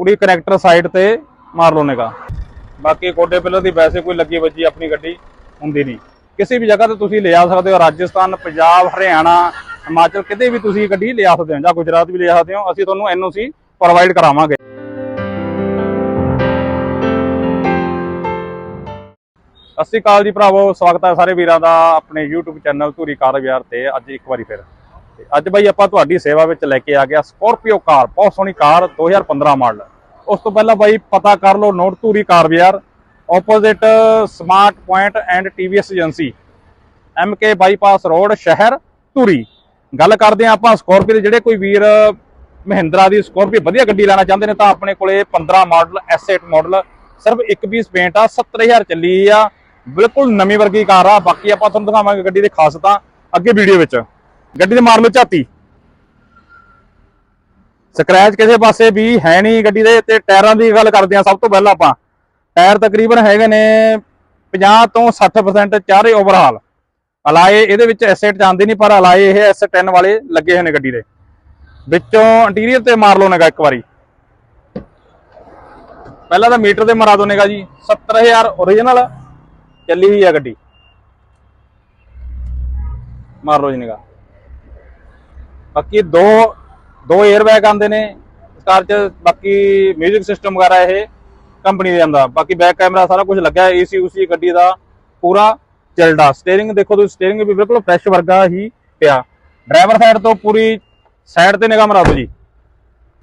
ਪੂਰੀ connector side ਤੇ ਮਾਰ ਲਓ ਨਿਗਾ ਬਾਕੀ ਕੋਡੇ ਪਿੱਲਰ ਦੀ ਵੈਸੇ ਕੋਈ ਲੱਗੀ ਵੱਜੀ ਆਪਣੀ ਗੱਡੀ, ਹੁੰਦੀ ਨਹੀਂ। ਕਿਸੇ ਵੀ ਜਗ੍ਹਾ ਤੇ ਤੁਸੀਂ ਲਿਆ ਸਕਦੇ ਹੋ, ਰਾਜਸਥਾਨ, ਪੰਜਾਬ, ਹਰਿਆਣਾ, ਹਿਮਾਚਲ, ਕਿਤੇ ਵੀ ਤੁਸੀਂ ਗੱਡੀ ਲਿਆ ਸਕਦੇ ਹੋ ਜਾਂ ਗੁਜਰਾਤ ਵੀ ਲਿਆ ਸਕਦੇ ਹੋ, ਅਸੀਂ ਤੁਹਾਨੂੰ ਐਨਓਸੀ ਪ੍ਰੋਵਾਈਡ ਕਰਾਵਾਂਗੇ। ਸਤਿ ਸ਼੍ਰੀ ਅਕਾਲ ਜੀ ਭਰਾਵੋ, ਸਵਾਗਤ ਹੈ ਸਾਰੇ ਵੀਰਾਂ ਦਾ ਆਪਣੇ YouTube ਚੈਨਲ ਧੂਰੀ ਕਾਰ ਵਿਹਾਰ ਤੇ, ਅੱਜ ਇੱਕ ਵਾਰੀ ਫਿਰ। ਤੇ ਅੱਜ ਬਾਈ ਆਪਾਂ ਤੁਹਾਡੀ ਸੇਵਾ ਵਿੱਚ ਲੈ ਕੇ ਆ ਗਿਆ ਸਕੋਰਪੀਓ ਕਾਰ, ਬਹੁਤ ਸੋਹਣੀ ਕਾਰ 2015 ਮਾਡਲ ਉਸ ਤੋਂ ਪਹਿਲਾਂ ਬਾਈ ਪਤਾ ਕਰ ਲਓ note Dhuri car Vihar opposite smart point and TVS agency MK bypass road ਸ਼ਹਿਰ ਧੂਰੀ। ਗੱਲ ਕਰਦੇ ਹਾਂ ਆਪਾਂ ਸਕੋਰਪੀਓ ਦੇ, ਜਿਹੜੇ ਕੋਈ ਵੀਰ ਮਹਿੰਦਰਾ ਦੀ ਸਕੋਰਪੀਓ ਵਧੀਆ ਗੱਡੀ ਲੈਣਾ ਚਾਹੁੰਦੇ ਨੇ ਤਾਂ ਆਪਣੇ ਕੋਲੇ 15 ਮਾਡਲ S8 ਮਾਡਲ ਸਿਰਫ ਇੱਕ ਪੀਸ ਪੇਂਟ ਆ 70000 ਚੱਲੀ ਆ। ਬਿਲਕੁਲ ਨਵੀਂ ਵਰਗੀ ਕਾਰ ਆ। ਬਾਕੀ ਆਪਾਂ ਤੁਹਾਨੂੰ ਦਿਖਾਵਾਂਗੇ ਗੱਡੀ ਦੇ ਖਾਸਤਾਂ ਅੱਗੇ ਵੀਡੀਓ ਵਿੱਚ। ਗੱਡੀ ਦੇ ਮਾਰ ਲਓ ਝਾਤੀ। ਸਕ੍ਰੈਚ ਕਿਸੇ ਪਾਸੇ ਵੀ ਹੈ ਨਹੀਂ ਗੱਡੀ ਦੇ ਤੇ ਟਾਇਰਾਂ ਦੀ ਗੱਲ ਕਰਦੇ ਆ ਸਭ ਤੋਂ ਪਹਿਲਾਂ ਆਪਾਂ। ਟਾਇਰ ਤਕਰੀਬਨ ਹੈਗੇ ਨੇ 50 ਤੋਂ 60% ਚਾਰੇ ਓਵਰਹਾਲ ਅਲਾਏ ਇਹਦੇ ਵਿੱਚ ਐਸੈਟ ਜਾਂਦੇ ਨਹੀਂ, ਪਰ ਅਲਾਏ ਇਹ S10 ਵਾਲੇ ਲੱਗੇ ਹੋਏ ਨੇ ਗੱਡੀ ਦੇ। ਵਿੱਚੋਂ ਇੰਟੀਰੀਅਰ ਤੇ ਮਾਰ ਲਓ ਨੇਗਾ ਇੱਕ ਵਾਰੀ। ਪਹਿਲਾਂ ਤਾਂ ਮੀਟਰ ਤੇ ਮਰਾ ਦੋ ਨੇਗਾ ਜੀ 70000 ਓਰੀਜਨਲ ਚੱਲੀ ਹੋਈ ਆ ਗੱਡੀ। ਮਾਰ ਲਓ ਜੀ ਨੇਗਾ। ਬਾਕੀ ਦੋ ਦੋ 에ਅਰ ਬੈਗ ਆਉਂਦੇ ਨੇ, ਕਾਰ 'ਚ, ਬਾਕੀ ਮਿਊਜ਼ਿਕ ਸਿਸਟਮ ਵਗੈਰਾ ਇਹ ਕੰਪਨੀ ਦੇ ਆਂਦਾ ਬਾਕੀ ਬੈਕ ਕੈਮਰਾ ਸਾਰਾ ਕੁਝ ਲੱਗਿਆ ਹੈ ਏਸੀ ਉਸੀ ਗੱਡੀ ਦਾ ਪੂਰਾ ਚਲਦਾ। ਸਟੀering ਦੇਖੋ ਤੁਸੀਂ ਸਟੀering ਵੀ ਬਿਲਕੁਲ ਫਰੈਸ਼ ਵਰਗਾ ਹੀ ਪਿਆ। ਡਰਾਈਵਰ ਸਾਈਡ ਤੋਂ ਪੂਰੀ ਸਾਈਡ ਤੇ ਨਿਗਾਹ ਮਾਰਾ ਦਿਓ ਜੀ।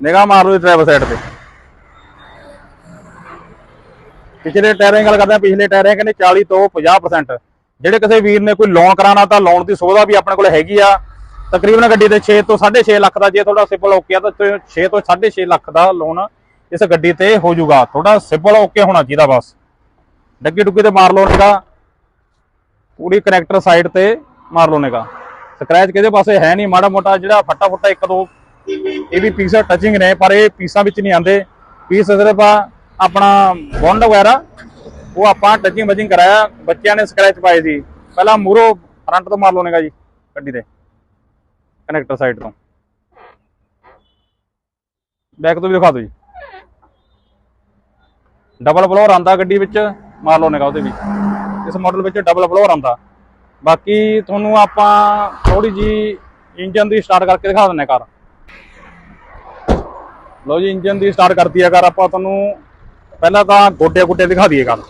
ਨਿਗਾਹ ਮਾਰ ਜੀ ਡਰਾਈਵਰ ਸਾਈਡ ਤੇ। ਪਿਛਲੇ ਟਾਇਰਾਂ ਦੀ ਗੱਲ ਕਰਦੇ ਆ ਪਿਛਲੇ ਟਾਇਰਾਂ ਕਹਿੰਦੇ 40 ਤੋਂ 50% ਜਿਹੜੇ ਕਿਸੇ ਵੀਰ ਨੇ ਕੋਈ ਲੋਨ ਕਰਾਣਾ ਤਾਂ ਲੋਨ ਦੀ ਸੁਵਿਧਾ ਵੀ ਆਪਣੇ ਕੋਲ ਹੈਗੀ ਆ। ਤਕਰੀਬਨ ਗੱਡੀ ਦੇ 6 ਤੋਂ 6.5 ਲੱਖ ਦਾ, ਜੇ ਤੁਹਾਡਾ ਸਿਪਲ ਓਕੇ ਆ, ਤਾਂ 6 ਤੋਂ 6.5 ਲੱਖ ਦਾ ਲੋਨ ਇਸ ਗੱਡੀ ਤੇ ਹੋ ਜਾਊਗਾ। ਤੁਹਾਡਾ ਸਿਪਲ ਓਕੇ ਹੋਣਾ ਚਾਹੀਦਾ ਬਸ। ਡੱਗੀ ਡੁੱਗੀ ਤੇ ਮਾਰ ਲਓ ਨਿਗਾ ਪੂਰੀ ਕਨੈਕਟਰ ਸਾਈਡ ਤੇ ਮਾਰ ਲਓ ਨਿਗਾ ਸਕ੍ਰੈਚ ਕਿਸੇ ਪਾਸੇ ਹੈ ਨਹੀਂ, ਮਾੜਾ ਮੋਟਾ ਜਿਹੜਾ ਫੱਟਾ ਫੁੱਟਾ ਇੱਕ ਦੋ ਇਹ ਵੀ ਪੀਸ ਟਚਿੰਗ ਨੇ, ਪਰ ਇਹ ਪੀਸਾਂ ਵਿੱਚ ਨਹੀਂ ਆਉਂਦੇ। ਪੀਸ ਸਿਰਫ ਆਪਣਾ ਬੌਂਡ ਵਗੈਰਾ, ਉਹ ਆਪਾਂ ਟਚਿੰਗ ਬਚਿੰਗ ਕਰਾਇਆ, ਬੱਚਿਆਂ ਨੇ ਸਕ੍ਰੈਚ ਪਾਏ ਸੀ। ਪਹਿਲਾਂ ਮੂਰੋ ਫਰੰਟ ਤੋਂ ਮਾਰ ਲਓ ਨਿਗਾ ਜੀ, ਗੱਡੀ ਦੇ ਕਨੈਕਟਰ ਸਾਈਡ ਤੋਂ। ਬੈਕ ਤੋਂ ਵੀ ਦਿਖਾ ਦਿਓ ਜੀ। ਡਬਲ ਫਲੋਰ ਆਂਦਾ ਗੱਡੀ ਵਿੱਚ, ਮਾਰ ਲਓ ਨਿਗਾ ਉਹਦੇ ਵੀ। ਇਸ ਮਾਡਲ ਵਿੱਚ ਡਬਲ ਫਲੋਰ ਆਂਦਾ ਬਾਕੀ ਤੁਹਾਨੂੰ ਆਪਾਂ ਥੋੜੀ ਜੀ ਇੰਜਨ ਦੀ ਸਟਾਰਟ ਕਰਕੇ ਦਿਖਾ ਦਿੰਨੇ ਕਾਰ। ਲਓ ਜੀ ਇੰਜਨ ਦੀ ਸਟਾਰਟ ਕਰਤੀ ਆ ਕਾਰ। ਆਪਾਂ ਤੁਹਾਨੂੰ ਪਹਿਲਾਂ ਤਾਂ ਗੋਡੇ ਗੁੱਡੇ ਦਿਖਾ ਦਈਏ ਕਾਰ।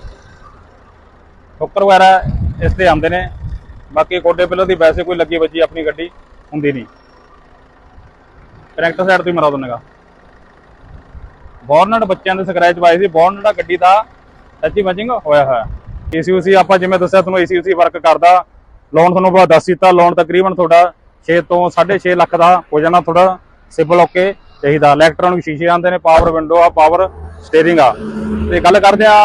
ਠੋਕਰ ਵਗੈਰਾ ਇਸ ਤੇ ਆਉਂਦੇ ਨੇ। ਬਾਕੀ ਗੋਡੇ ਪਿੱਲਰ ਦੀ ਵੈਸੇ ਕੋਈ ਲੱਗੀ ਵੱਜੀ ਆਪਣੀ ਗੱਡੀ। ਹੁੰਦੀ ਨਹੀਂ। ਕਨੈਕਟਰ ਸਾਈਡ ਤੋਂ ਹੀ ਮਰਾ ਦੋਨੇਗਾ ਬੌਰਨਟ ਬੱਚਿਆਂ ਦੇ ਸਕ੍ਰੈਚ ਪਾਏ ਸੀ। ਬੌਰਨਟ ਗੱਡੀ ਦਾ ਟੱਚੀ ਮਚਿੰਗ ਹੋਇਆ ਹੋਇਆ। ਏਸੀ ਆਪਾਂ ਜਿਵੇਂ ਦੱਸਿਆ ਤੁਹਾਨੂੰ ਏਸੀ ਵਰਕ ਕਰਦਾ। ਲੋਨ ਤੁਹਾਨੂੰ ਬਹੁਤ ਦੱਸ ਦਿੱਤਾ। ਲੋਨ ਤਕਰੀਬਨ ਤੁਹਾਡਾ 6 ਤੋਂ 6.5 ਲੱਖ ਦਾ ਹੋ ਜਾਣਾ ਤੁਹਾਡਾ ਸਿਬਲ ਓਕੇ ਚਾਹੀਦਾ। ਇਲੈਕਟ੍ਰੋਨਿਕ ਸ਼ੀਸ਼ੇ ਆਉਂਦੇ ਨੇ ਪਾਵਰ ਵਿੰਡੋ ਆ ਪਾਵਰ ਸਟੀਅਰਿੰਗ ਆ। ਤੇ ਗੱਲ ਕਰਦੇ ਆ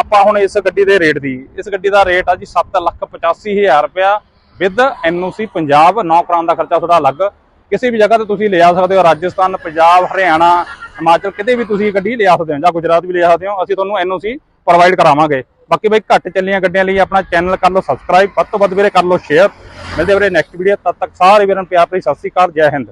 ਆਪਾਂ ਹੁਣ ਇਸ ਗੱਡੀ ਦੇ ਰੇਟ ਦੀ। ਇਸ ਗੱਡੀ ਦਾ ਰੇਟ ਆ ਜੀ 785000 ਰੁਪਇਆ। ਵਿਦ ਐਨਓਸੀ ਪੰਜਾਬ ਨੌ ਕਰਾਉਣ ਦਾ ਖਰਚਾ ਤੁਹਾਡਾ ਅਲੱਗ। ਕਿਸੇ ਵੀ ਜਗ੍ਹਾ ਤੇ ਤੁਸੀਂ ਲਿਆ ਸਕਦੇ ਹੋ, ਰਾਜਸਥਾਨ, ਪੰਜਾਬ, ਹਰਿਆਣਾ, ਹਿਮਾਚਲ, ਕਿਤੇ ਵੀ ਤੁਸੀਂ ਗੱਡੀ ਲਿਆ ਸਕਦੇ ਹੋ ਜਾਂ ਗੁਜਰਾਤ ਵੀ ਲਿਆ ਸਕਦੇ ਹੋ, ਅਸੀਂ ਤੁਹਾਨੂੰ ਐਨਓਸੀ ਪ੍ਰੋਵਾਈਡ ਕਰਾਵਾਂਗੇ। ਬਾਕੀ ਬਈ ਘੱਟ ਚੱਲੀਆਂ ਗੱਡੀਆਂ ਲਈ ਆਪਣਾ ਚੈਨਲ ਕਰ ਲਓ ਸਬਸਕ੍ਰਾਈਬ ਵੱਧ ਤੋਂ ਵੱਧ ਵੀਰੇ ਕਰ ਲਓ ਸ਼ੇਅਰ ਮਿਲਦੇ ਵੀਰੇ ਨੈਕਸਟ ਵੀਡੀਓ ਤਦ ਤੱਕ ਸਾਰੇ ਵੀਰਾਂ ਨੂੰ ਪਿਆਰ ਭਰੀ ਸਤਿ ਸ੍ਰੀ ਅਕਾਲ, ਜੈ ਹਿੰਦ।